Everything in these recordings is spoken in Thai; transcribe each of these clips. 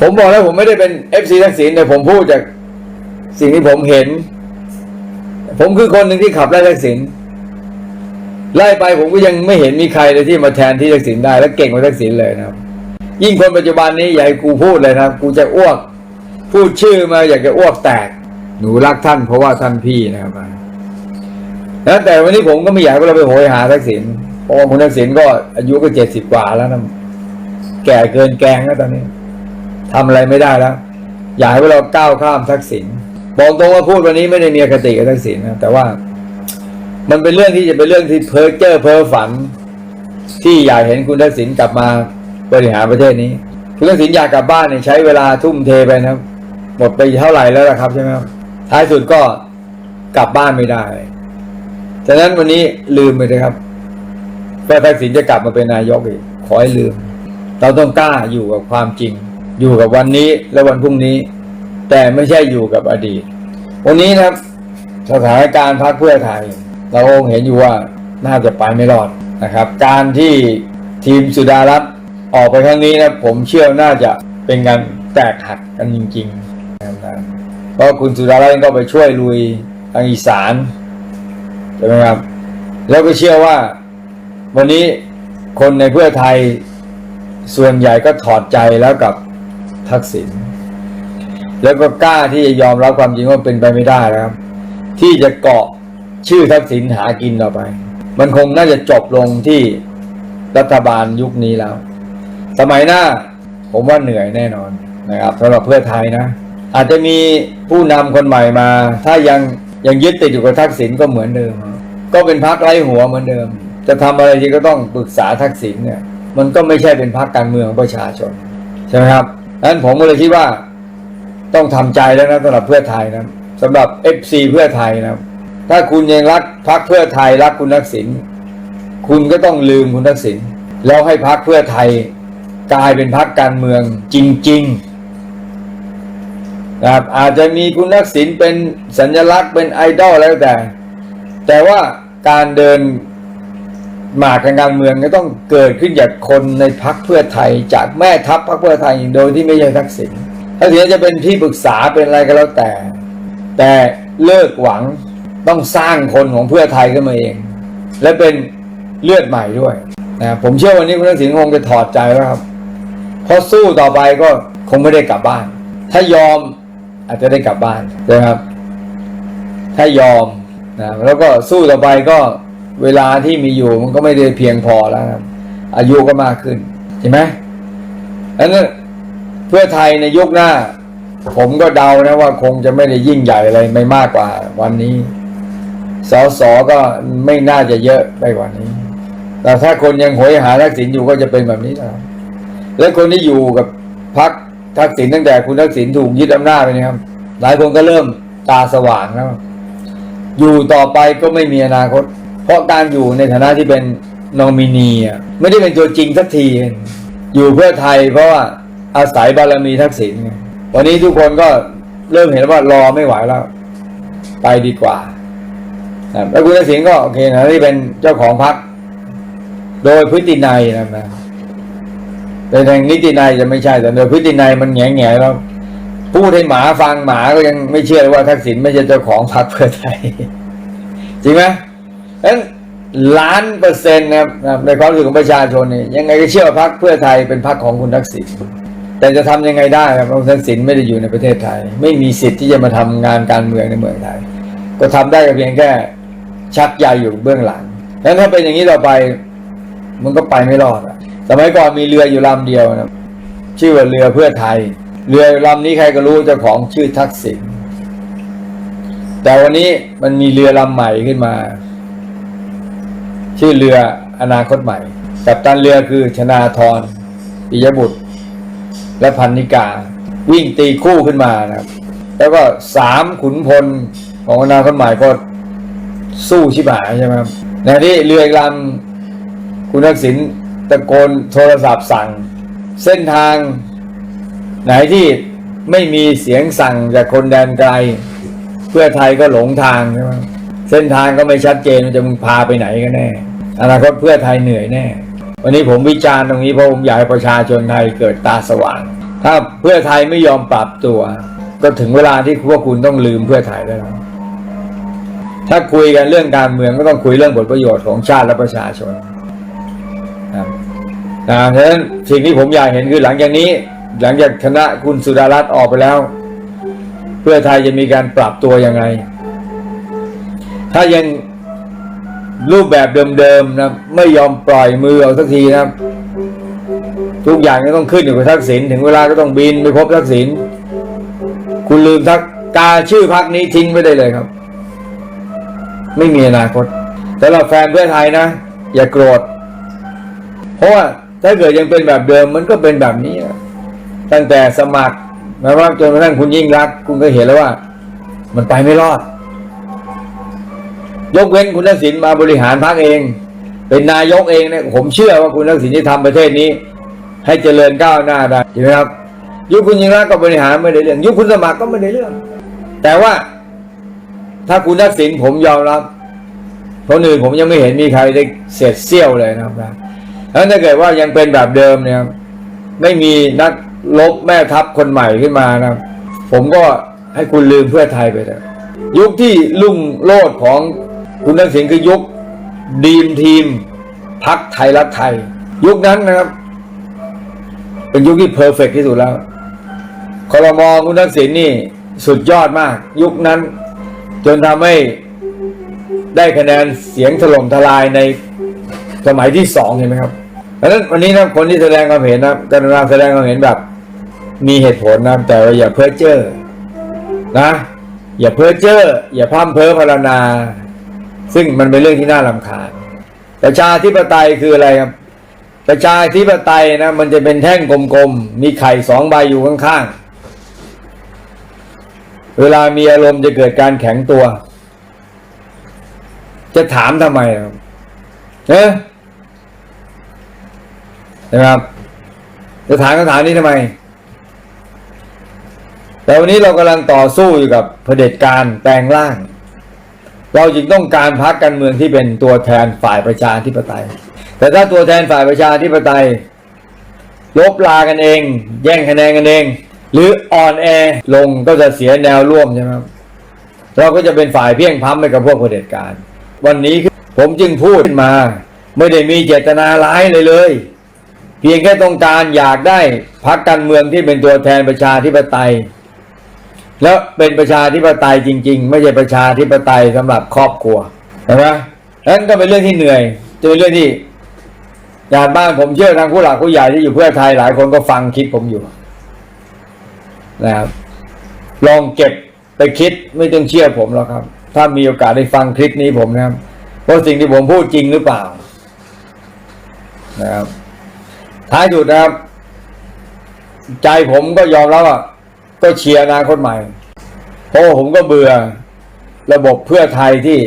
ผมบอกแล้วผมไม่ได้เป็นเอฟซีทักษิณแต่ผมพูดจากสิ่งที่ผมเห็น ผมคือคนหนึ่งที่ขับไล่ทักษิณไล่ไปผมก็ยังไม่เห็นมีใครเลยที่มาแทนที่ทักษิณได้ และเก่งกว่าทักษิณเลยนะครับ ยิ่งคนปัจจุบันนี้อย่าให้กูพูดเลยนะครับ กูจะอ้วก พูดชื่อมาอยากจะอ้วกแตก หนูรักท่านเพราะว่าท่านพี่นะครับแล้วแต่วันนี้ผมก็ไม่อยากให้เราไปโหยหาทักษิณเพราะว่าคุณทักษิณก็อายุก็เจ็ดสิบกว่าแล้วนะแก่เกินแกงแล้วตอนนี้ ทำอะไรไม่ได้แล้วอยากให้เราก้าวข้ามทักษิณบอกตรงว่าพูดวันนี้ไม่ได้มีอคติกับทักษิณนะแต่ว่า มันเป็นเรื่องที่จะเป็นเรื่องที่เพ้อเจ้อเพ้อฝัน ที่อยากเห็นคุณทักษิณกลับมาบริหารประเทศนี้คุณทักษิณอยากกลับบ้านเนี่ยใช้เวลาทุ่มเทไปนะครับหมดไปเท่าไหร่แล้วล่ะครับใช่ไหมครับท้ายสุดก็กลับบ้านไม่ได้ฉะนั้นวันนี้ลืมไปเลยครับว่าทักษิณจะกลับมาเป็นนายกอีกขอให้ลืม เราต้องกล้าอยู่กับความจริง อยู่กับวันนี้และวันพรุ่งนี้ แต่ไม่ใช่อยู่กับอดีต วันนี้นะครับ สถานการณ์พรรคเพื่อไทย เราคงเห็นอยู่ว่าน่าจะไปไม่รอดนะครับ การที่ทีมสุดารัตน์ออกไปครั้งนี้นะผมเชื่อน่าจะเป็นการแตกหักกันจริงๆนะครับเพราะคุณสุดารัตน์ก็ไปช่วยลุยทางอีสานใช่ไหมครับ แล้วก็เชื่อว่า วันนี้คนในเพื่อไทยส่วนใหญ่ก็ถอดใจแล้วกับ ทักษิณแล้วก็กล้าที่จะยอมรับความจริงว่าเป็นไปไม่ได้แล้วครับที่จะเกาะชื่อทักษิณหากินต่อไป มันคงน่าจะจบลงที่รัฐบาลยุคนี้แล้ว สมัยหน้าผมว่าเหนื่อยแน่นอนนะครับสำหรับเพื่อไทยนะ อาจจะมีผู้นำคนใหม่มา ถ้ายังยังยึดติดอยู่กับทักษิณก็เหมือนเดิม ก็เป็นพักไร้หัวเหมือนเดิม จะทำอะไรทีก็ต้องปรึกษาทักษิณเนี่ย มันก็ไม่ใช่เป็นพักการเมืองประชาชนใช่ไหมครับ นั้นผมก็เลยคิดว่า ต้องทำใจแล้วนะสำหรับเพื่อไทยนะสำหรับ FC เพื่อไทยนะถ้าคุณยังรักพักเพื่อไทยรักคุณทักษิณคุณก็ต้องลืมคุณทักษิณแล้วให้พักเพื่อไทยกลายเป็นพักการเมืองจริง ๆ นะครับ อาจจะมีคุณทักษิณเป็นสัญลักษณ์เป็นไอดอลแล้วแต่ แต่ว่าการเดิน หมากทางการเมืองก็ต้องเกิดขึ้นจากคนในพักเพื่อไทย จากแม่ทัพพักเพื่อไทยโดยที่ไม่ใช่ทักษิณทักษิณจะเป็นที่ปรึกษาเป็นอะไรก็แล้วแต่ แต่เลิกหวังต้องสร้างคนของเพื่อไทยขึ้นมาเอง และเป็นเลือดใหม่ด้วยนะผมเชื่อวันนี้คุณทักษิณคงจะถอดใจแล้วครับเพราะสู้ต่อไปก็คงไม่ได้กลับบ้าน ถ้ายอมอาจจะได้กลับบ้านนะครับ ถ้ายอมนะแล้วก็สู้ต่อไปก็ เวลาที่มีอยู่มันก็ไม่ได้เพียงพอแล้วครับอายุก็มากขึ้นใช่ไหมดังนั้นเพื่อไทยในยุคหน้า ผมก็เดานะว่าคงจะไม่ได้ยิ่งใหญ่อะไรไม่มากกว่า วันนี้สสก็ไม่น่าจะเยอะไปกว่านี้ แต่ถ้าคนยังโหยหาทักษิณอยู่ก็จะเป็นแบบนี้นะครับและคนที่อยู่กับพรรคทักษิณตั้งแต่คุณทักษิณถูกยึดอำนาจไปนะครับ หลายคนก็เริ่มตาสว่างแล้วอยู่ต่อไปก็ไม่มีอนาคต เพราะการอยู่ในฐานะที่เป็นนอมินีอะไม่ได้เป็นตัวจริงสักที อยู่เพื่อไทยเพราะว่าอาศัยบารมีทักษิณวันนี้ทุกคนก็เริ่มเห็นว่ารอไม่ไหวแล้ว ไปดีกว่าแล้วคุณทักษิณก็โอเคนะที่เป็นเจ้าของพรรคโดยพฤตินัยนะนะแต่ทางนิตินัยจะไม่ใช่แต่โดยพฤตินัยมันแง่แง่แล้วพูดให้หมาฟังหมาก็ยังไม่เชื่อว่าทักษิณไม่ใช่เจ้าของพรรคเพื่อไทย จริงไหม นั้นล้านเปอร์เซ็นต์นะครับในความรู้สึกของประชาชนนี่ยังไงก็เชื่อว่าพรรคเพื่อไทยเป็นพรรคของคุณทักษิณแต่จะทำยังไงได้ครับคุณทักษิณไม่ได้อยู่ในประเทศไทย ไม่มีสิทธิ์ที่จะมาทำงานการเมืองในเมืองไทย ก็ทำได้ก็เพียงแค่ชักใยอยู่เบื้องหลังแล้วถ้าเป็นอย่างนี้ต่อไปมันก็ไปไม่รอดอะสมัยก่อนมีเรืออยู่ลำเดียวนะชื่อว่าเรือเพื่อไทย เรือลำนี้ใครก็รู้เจ้าของชื่อทักษิณแต่วันนี้มันมีเรือลำใหม่ขึ้นมา ชื่อเรืออนาคตใหม่ กับตันเรือคือชนาธรปิยบุตร และพันนิกา วิ่งตีคู่ขึ้นมานะครับ แล้วก็สามขุนพลของอนาคตใหม่ก็สู้ชิบหายใช่ไหมครับในที่เรืออีกลำคุณทักษิณตะโกนโทรศัพท์สั่ง เส้นทาง ไหนที่ไม่มีเสียงสั่งจากคนแดนไกล เพื่อไทยก็หลงทางใช่ไหมเส้นทางก็ไม่ชัดเจนจะมึงพาไปไหนกันแน่ อนาคตเพื่อไทยเหนื่อยแน่ วันนี้ผมวิจารณ์ตรงนี้เพราะผมอยากให้ประชาชนไทยเกิดตาสว่าง ถ้าเพื่อไทยไม่ยอมปรับตัว ก็ถึงเวลาที่พวกคุณต้องลืมเพื่อไทยได้แล้วถ้าคุยกันเรื่องการเมืองก็ต้องคุยเรื่องผลประโยชน์ของชาติและประชาชนนะครับนะเพราะฉะนั้นสิ่งที่ผมอยากเห็นคือหลังจากนี้ หลังจากคณะคุณสุดารัตน์ออกไปแล้ว เพื่อไทยจะมีการปรับตัวยังไง ถ้ายัง รูปแบบเดิมๆนะไม่ยอมปล่อยมือเอาสักทีนะทุกอย่างก็ต้องขึ้นอยู่กับทักษิณถึงเวลาก็ต้องบินไปพบทักษิณคุณลืมทักกาชื่อพักนี้ทิ้งไม่ได้เลยครับ ไม่มีอนาคตสำหรับแฟนเพื่อไทยนะ อย่าโกรธ เพราะว่าถ้าเกิดยังเป็นแบบเดิมมันก็เป็นแบบนี้ ตั้งแต่สมัครแม้ว่าจนกระทั่งคุณยิ่งรัก คุณก็เห็นแล้วว่า มันไปไม่รอด ยกเว้นคุณทักษิณมาบริหารพรรคเอง เป็นนายกเองเนี่ยผมเชื่อว่าคุณทักษิณจะทำประเทศนี้ ให้เจริญก้าวหน้าได้ใช่ไหมครับ ยุคคุณยิ่งรักก็บริหารไม่ได้เรื่อง ยุคคุณสมัครก็ไม่ได้เรื่อง แต่ว่าถ้าคุณทักษิณผมยอมรับคนอื่นผมยังไม่เห็นมีใครได้เศษเสี้ยวเลยนะครับนะแล้วถ้าเกิดว่ายังเป็นแบบเดิมเนี่ยไม่มีนักลบแม่ทัพคนใหม่ขึ้นมานะผมก็ให้คุณลืมเพื่อไทยไปเถอะยุคที่ลุ่งโลดของ คุณทักษิณคือยุคดีมทีมพักไทยรักไทย ยุคนั้นนะครับ เป็นยุคที่เพอร์เฟกที่สุดแล้วคอรมอคุณทักษิณนี่สุดยอดมาก ยุคนั้น จนทำให้ได้คะแนนเสียงถล่มทลายในสมัยที่สองเห็นไหมครับเพราะนั้นวันนี้นะคนที่แสดงความเห็นนะกรุณาแสดงความเห็นแบบ มีเหตุผลนะแต่ว่าอย่าเพ้อเจ้อนะ อย่าเพ้อเจ้ออย่าพร่ำเพ้อพรรณนา ซึ่งมันเป็นเรื่องที่น่ารำคาญประชาธิปไตยคืออะไรครับ ประชาธิปไตยนะมันจะเป็นแท่งกลมๆ มีไข่สองใบอยู่ข้างๆ เวลามีอารมณ์จะเกิดการแข็งตัว จะถามทำไมครับเอ๊ะนะครับจะถามคำถามนี้ทำไม แต่วันนี้เรากำลังต่อสู้อยู่กับเผด็จการแปลงร่าง เราจึงต้องการพักการเมืองที่เป็นตัวแทนฝ่ายประชาธิปไตย แต่ถ้าตัวแทนฝ่ายประชาธิปไตยลบลากันเอง แย่งคะแนนกันเอง หรืออ่อนแอลงก็จะเสียแนวร่วมใช่ไหมเราก็จะเป็นฝ่ายเพียงพร้ำไปกับพวกเผด็จการ วันนี้ผมจึงพูดขึ้นมา ไม่ได้มีเจตนาร้ายเลยเลย เพียงแค่ต้องการอยากได้พักการเมืองที่เป็นตัวแทนประชาธิปไตย แล้วเป็นประชาธิปไตยจริง ๆ ไม่ใช่ประชาธิปไตยสำหรับครอบครัวเห็นไหมนั้นก็เป็นเรื่องที่เหนื่อยจะเป็นเรื่องที่ญาติบ้านผมเชื่อทางผู้หลักผู้ใหญ่ที่อยู่เพื่อไทยหลายคนก็ฟังคลิปผมอยู่นะครับลองเก็บไปคิดไม่ต้องเชื่อผมหรอกครับ ถ้ามีโอกาสได้ฟังคลิปนี้ผมนะครับว่าสิ่งที่ผมพูดจริงหรือเปล่านะครับท้ายสุดนะครับ ใจผมก็ยอมรับว่า ก็เชียร์อนาคตใหม่ เพราะผมก็เบื่อระบบเพื่อไทยที่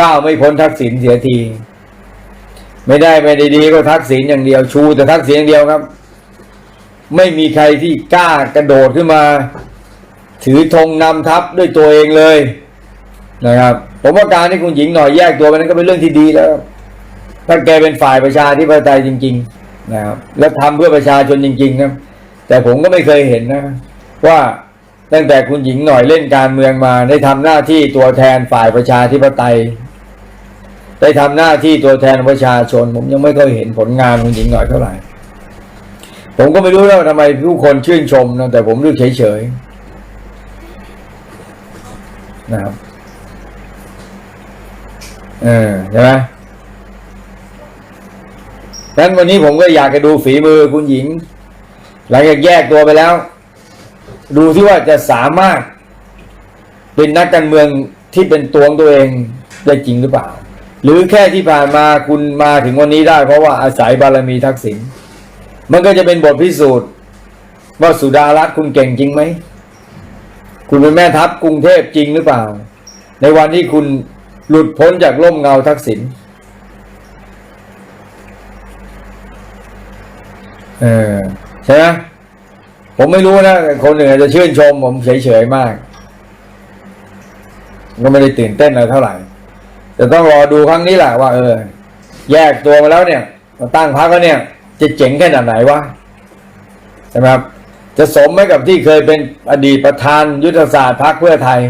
ก้าวไม่พ้นทักษิณเสียที ไม่ได้ไม่ได้ดีก็ทักษิณอย่างเดียวชู แต่ทักษิณอย่างเดียวครับ ไม่มีใครที่กล้ากระโดดขึ้นมา ถือธงนำทัพด้วยตัวเองเลยนะครับ ผมว่าการที่คุณหญิงหน่อยแยกตัวไปนั้นก็เป็นเรื่องที่ดีแล้ว ถ้าแกเป็นฝ่ายประชาธิปไตยจริง ๆ นะครับ แล้วทำเพื่อประชาชนจริง ๆ ครับ แต่ผมก็ไม่เคยเห็นนะ ว่าตั้งแต่คุณหญิงหน่อยเล่นการเมืองมา ได้ทำหน้าที่ตัวแทนฝ่ายประชาธิปไตย ได้ทำหน้าที่ตัวแทนประชาชน ผมยังไม่เคยเห็นผลงานคุณหญิงหน่อยเท่าไหร่ ผมก็ไม่รู้แล้วาทำไมผู้คนชื่นชมนะแต่ผมรู้เฉยๆนะครับเออใช่ไหมนั้นวันนี้ผมก็อยากจะดูฝีมือคุณหญิง หลังจากแยกตัวไปแล้ว ดูที่ว่าจะสามารถ เป็นนักการเมืองที่เป็นตัวของตัวเองได้จริงหรือเปล่า หรือแค่ที่ผ่านมาคุณมาถึงวันนี้ได้เพราะว่าอาศัยบารมีทักษิณมันก็จะเป็นบทพิสูจน์ ว่าสุดารัตน์คุณเก่งจริงไหม คุณเป็นแม่ทัพกรุงเทพจริงหรือเปล่า ในวันที่คุณหลุดพ้นจากร่มเงาทักษิณเออใช่ไหม ผมไม่รู้นะคนหนึ่งอาจจะชื่นชม ผมเฉยๆมาก ก็ไม่ได้ตื่นเต้นอะไรเท่าไหร่แต่ต้องรอดูครั้งนี้แหละว่า เออ แยกตัวมาแล้วเนี่ยมาตั้งพักแล้วเนี่ย จะเจ๋งแค่ไหนไหนวะใช่ไหมครับจะสมไหมกับที่เคยเป็นอดีตประธานยุทธศาสตร์พรรคเพื่อไทย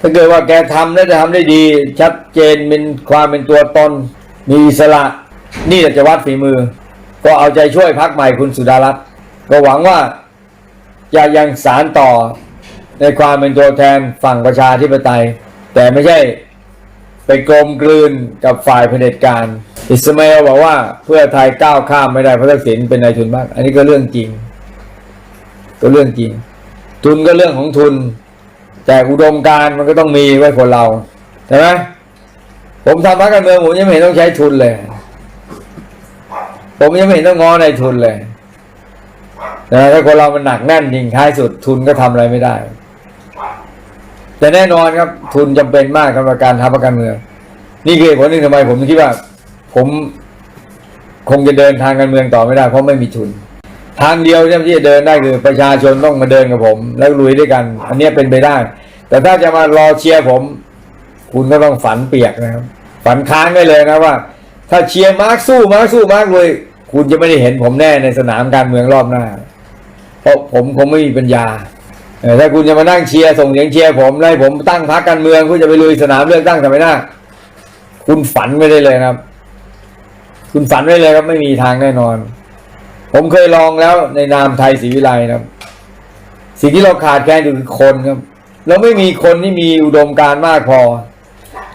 ถ้าเกิดว่าแกทำแล้วจะทำได้ดี ชัดเจนเป็นความเป็นตัวตน มีอิสระ นี่จะวัดฝีมือ ก็เอาใจช่วยพรรคใหม่คุณสุดารัตน์ก็หวังว่า จะยังสารต่อในความเป็นตัวแทนฝั่งประชาธิปไตย แต่ไม่ใช่ไปกลมกลืนกับฝ่ายเผด็จการ อิสมาเอลบอกว่าเพื่อไทยก้าวข้ามไม่ได้เพราะทักษิณเป็นนายทุนมาก อันนี้ก็เรื่องจริง ก็เรื่องจริง ทุนก็เรื่องของทุน แต่อุดมการมันก็ต้องมีไว้คนเราใช่ไหมผมทำพรรคการเมืองผมยังไม่เห็นต้องใช้ทุนเลย ผมยังไม่เห็นต้องงอในทุนเลย แต่ถ้าคนเรามันหนักแน่นจริงท้ายสุดทุนก็ทำอะไรไม่ได้ แต่แน่นอนครับ ทุนจำเป็นมากสำหรับการทำพรรคการเมือง นี่คือผลหนึ่งทำไมผมคิดว่า ผมคงจะเดินทางการเมืองต่อไม่ได้ เพราะไม่มีทุน ทางเดียวที่จะเดินได้คือประชาชนต้องมาเดินกับผม แล้วลุยด้วยกัน อันนี้เป็นไปได้ แต่ถ้าจะมารอเชียร์ผม คุณก็ต้องฝันเปียกนะครับ ฝันค้างได้เลยนะว่า ถ้าเชียร์มาร์คสู้มาร์คสู้มาร์คเลยคุณจะไม่ได้เห็นผมแน่ในสนามการเมืองรอบหน้า เพราะผมคงไม่มีปัญญาถ้าคุณจะมานั่งเชียร์ส่งเสียงเชียร์ผมไล่ผมตั้งพรรคการเมืองคุณจะไปลุยสนามเลือกตั้งทำไมหน้า คุณฝันไม่ได้เลยครับ คุณฝันไม่เลยครับไม่มีทางแน่นอน ผมเคยลองแล้วในนามไทยศรีวิไลนะครับ สิ่งที่เราขาดแคลนอยู่คือคนครับ เราไม่มีคนที่มีอุดมการณ์มากพอ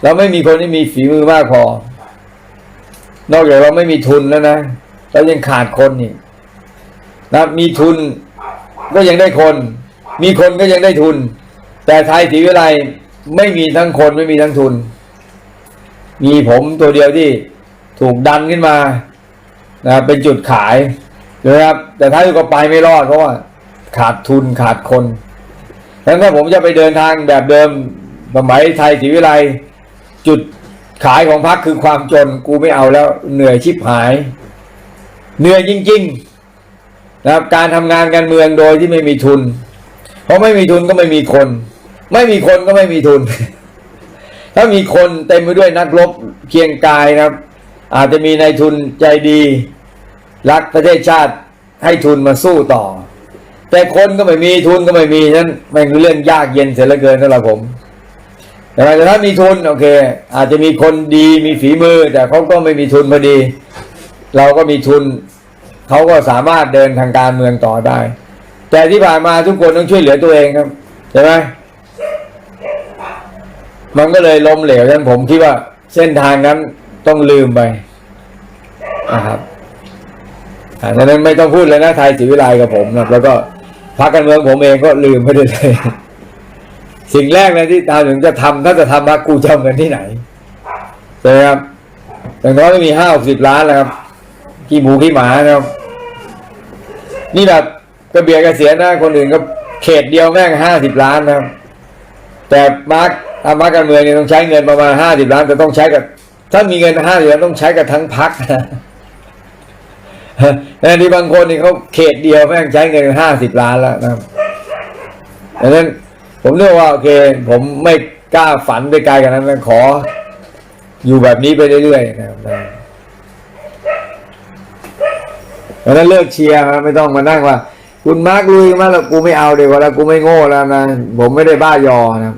เราไม่มีคนที่มีฝีมือมากพอ นอกจากเราไม่มีทุนแล้วนะเรายังขาดคนอีกนะมีทุน ก็ยังได้คน มีคนก็ยังได้ทุน แต่ไทยศรีวิไลไม่มีทั้งคนไม่มีทั้งทุน มีผมตัวเดียวที่ถูกดันขึ้นมานะครับเป็นจุดขายนะครับ แต่ถ้าอยู่ก็ไปไม่รอดเพราะว่า ขาดทุนขาดคนดังนั้นผมจะไปเดินทางแบบเดิมสมัยไทยศรีวิไลจุดขายของพรรคคือความจนกูไม่เอาแล้วเหนื่อยชิบหาย เหนื่อยจริง ๆ นะครับการทำงานการเมืองโดยที่ไม่มีทุน เพราะไม่มีทุนก็ไม่มีคน ไม่มีคนก็ไม่มีทุน ถ้ามีคนเต็มไปด้วยนักรบเคียงกายนะครับ อาจจะมีนายทุนใจดี รักประเทศชาติให้ทุนมาสู้ต่อ แต่คนก็ไม่มีทุนก็ไม่มีนั้นมันคือเรื่องยากเย็นเสียเหลือเกินสำหรับผมแต่ถ้ามีทุนโอเค อาจจะมีคนดีมีฝีมือ แต่เขาก็ไม่มีทุนพอดี เราก็มีทุน เขาก็สามารถเดินทางการเมืองต่อได้ แต่ที่ผ่านมาทุกคนต้องช่วยเหลือตัวเองครับใช่ไหมมันก็เลยล้มเหลวฉะนั้นผมคิดว่าเส้นทางนั้นต้องลืมไปนะครับอ่าดังนั้นไม่ต้องพูดเลยนะไทยศรีวิไลกับผมนะแล้วก็พรรคการเมืองผมเองก็ลืมไปเลย สิ่งแรกเลยที่ตาถึงจะทำถ้าจะทำพรรคกูจะเอาเงินที่ไหนใช่ไหมครับอย่างน้อยไม่มีห้าสิบล้านแล้วครับขี้หมูขี้หมานะครับ นี่แบบกระเบียดกระเสียนะคนอื่นก็เขตเดียวแม่งห้าสิบล้านนะครับแต่มาร์คทำพรรคการเมืองเนี่ยต้องใช้เงินประมาณห้าสิบล้านแต่ต้องใช้กับถ้ามีเงินห้าสิบล้านต้องใช้กับทั้งพักนะแต่ที่บางคนนี่เขาเขตเดียวแม่งใช้เงินห้าสิบล้านแล้วนะดังนั้นผมเลือกว่าโอเค ผมไม่กล้าฝันไปไกลกันนั้นขอ อยู่แบบนี้ไปเรื่อยๆนะครับ ราะนั้นเลิกเชียร์นะไม่ต้องมานั่งว่า คุณมาร์กลุยมาแล้วกูไม่เอาเดี๋ยวแล้วกูไม่โง่แล้วนะ ผมไม่ได้บ้ายอนะ